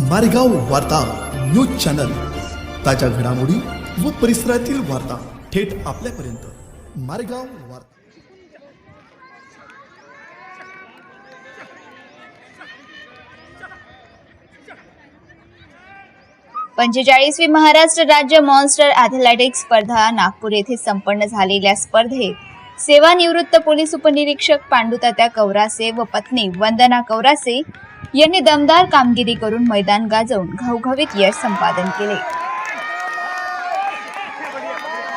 मारेगाव वार्ता news channel. ताज्या घडामोडी व परिसरातील वार्ता थेट आपल्यापर्यंत. मारेगाव वार्ता. पंचेचाळीसवी महाराष्ट्र राज्य मॉन्स्टर ॲथलेटिक्स स्पर्धा नागपूर येथे संपन्न झालेल्या स्पर्धेत सेवानिवृत्त पोलीस उपनिरीक्षक पांडुतात्या कौरासे व पत्नी वंदना कौरासे यांनी दमदार कामगिरी करून मैदान गाजवून घवघवीत यश संपादन केले.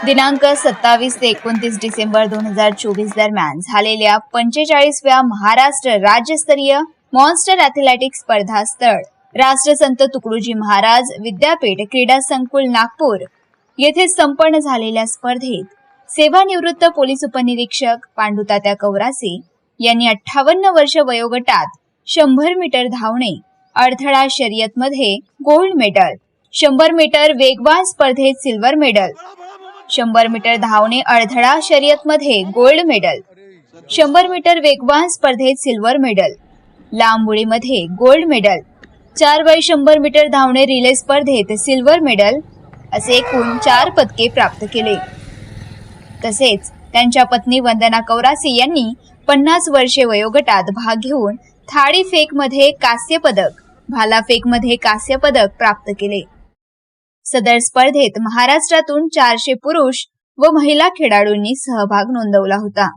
दिनांक सत्तावीस ते एकोणतीस डिसेंबर दोन हजार चोवीस दरम्यान झालेल्या पंचेचाळीसव्या महाराष्ट्र राज्यस्तरीय मॉन्स्टर ॲथलेटिक्स स्पर्धा स्थळ राष्ट्रसंत तुकडोजी महाराज विद्यापीठ क्रीडा संकुल नागपूर येथे संपन्न झालेल्या स्पर्धेत सेवानिवृत्त पोलीस उपनिरीक्षक पांडुतात्या कौरासे यांनी अठ्ठावन्न वर्ष वयोगटात शंभर मीटर धावणे अडथळा शर्यतमध्ये गोल्ड मेडल शंभर मीटर वेगवान स्पर्धेत सिल्वर मेडल शंभर मीटर धावणे अडथळा शर्यतमध्ये गोल्ड मेडल शंभर मीटर वेगवान स्पर्धेत सिल्वर मेडल लांब उडीमध्ये गोल्ड मेडल चार बाय शंभर मीटर धावणे रिले स्पर्धेत सिल्वर मेडल असे एकूण चार पदके प्राप्त केले. तसेच त्यांच्या पत्नी वंदना कौरासे यांनी पन्नास वर्षे वयोगटात भाग घेऊन थाळी फेकमध्ये कांस्य पदक भाला मध्ये कांस्य पदक प्राप्त केले. सदर स्पर्धेत महाराष्ट्रातून चारशे पुरुष व महिला खेळाडूंनी सहभाग नोंदवला होता.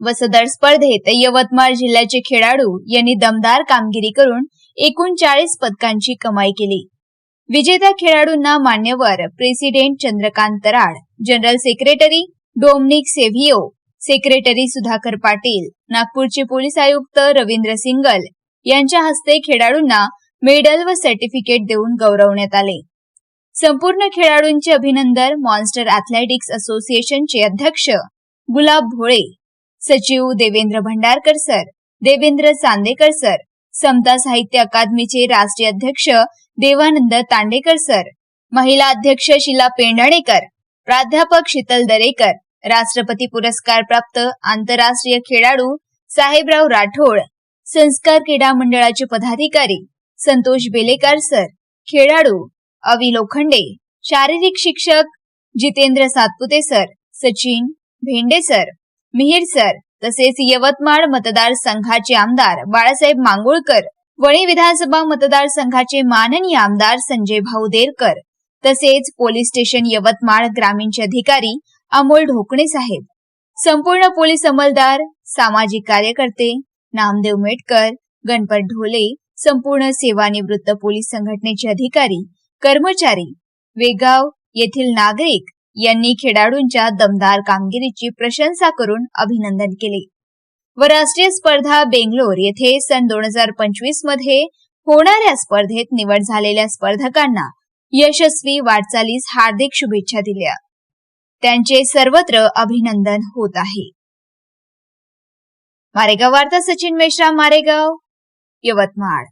व सदर स्पर्धेत यवतमाळ जिल्ह्याचे खेळाडू यांनी दमदार कामगिरी करून एकूण चाळीस पदकांची कमाई केली. विजेत्या खेळाडूंना मान्यवर president Chandrakant Tarad general secretary Dominic Savio secretary Sudhakar Patil नागपूरचे पोलीस आयुक्त रवींद्र सिंगल यांच्या हस्ते खेळाडूंना मेडल व सर्टिफिकेट देऊन गौरवण्यात आले. संपूर्ण खेळाडूंचे अभिनंदन मॉन्स्टर अथलेटिक्स असोसिएशनचे अध्यक्ष गुलाब भोळे सचिव देवेंद्र भंडारकर सर देवेंद्र चांदेकर सर समता साहित्य अकादमीचे राष्ट्रीय अध्यक्ष देवानंद तांडेकर सर महिला अध्यक्ष शिला पेंढाणेकर प्राध्यापक शीतल दरेकर राष्ट्रपती पुरस्कार प्राप्त आंतरराष्ट्रीय खेळाडू साहेबराव राठोड संस्कार क्रीडा मंडळाचे पदाधिकारी संतोष बेलेकर सर खेळाडू अवि लोखंडे शारीरिक शिक्षक Jitendra Satpute sir Sachin Bhende sir Mihir sir तसेच यवतमाळ मतदारसंघाचे आमदार बाळासाहेब मांगुळकर वणी विधानसभा मतदारसंघाचे माननीय आमदार संजय भाऊ देरकर तसेच पोलीस स्टेशन यवतमाळ ग्रामीणचे अधिकारी अमोल ढोकणे साहेब. संपूर्ण पोलीस अंमलदार सामाजिक कार्यकर्ते नामदेव मेटकर गणपत ढोले संपूर्ण सेवानिवृत्त पोलीस संघटनेचे अधिकारी कर्मचारी वेगाव येथील नागरिक यांनी खेळाडूंच्या दमदार कामगिरीची प्रशंसा करून अभिनंदन केले. व राष्ट्रीय स्पर्धा बेंगलोर येथे सन दोन हजार पंचवीसमध्ये होणाऱ्या स्पर्धेत निवड झालेल्या स्पर्धकांना यशस्वी वाटचालीस हार्दिक शुभेच्छा दिल्या. त्यांचे सर्वत्र अभिनंदन होत आहे. मारेगाव वार्ता सचिन मेश्राम मारेगाव यवतमाळ.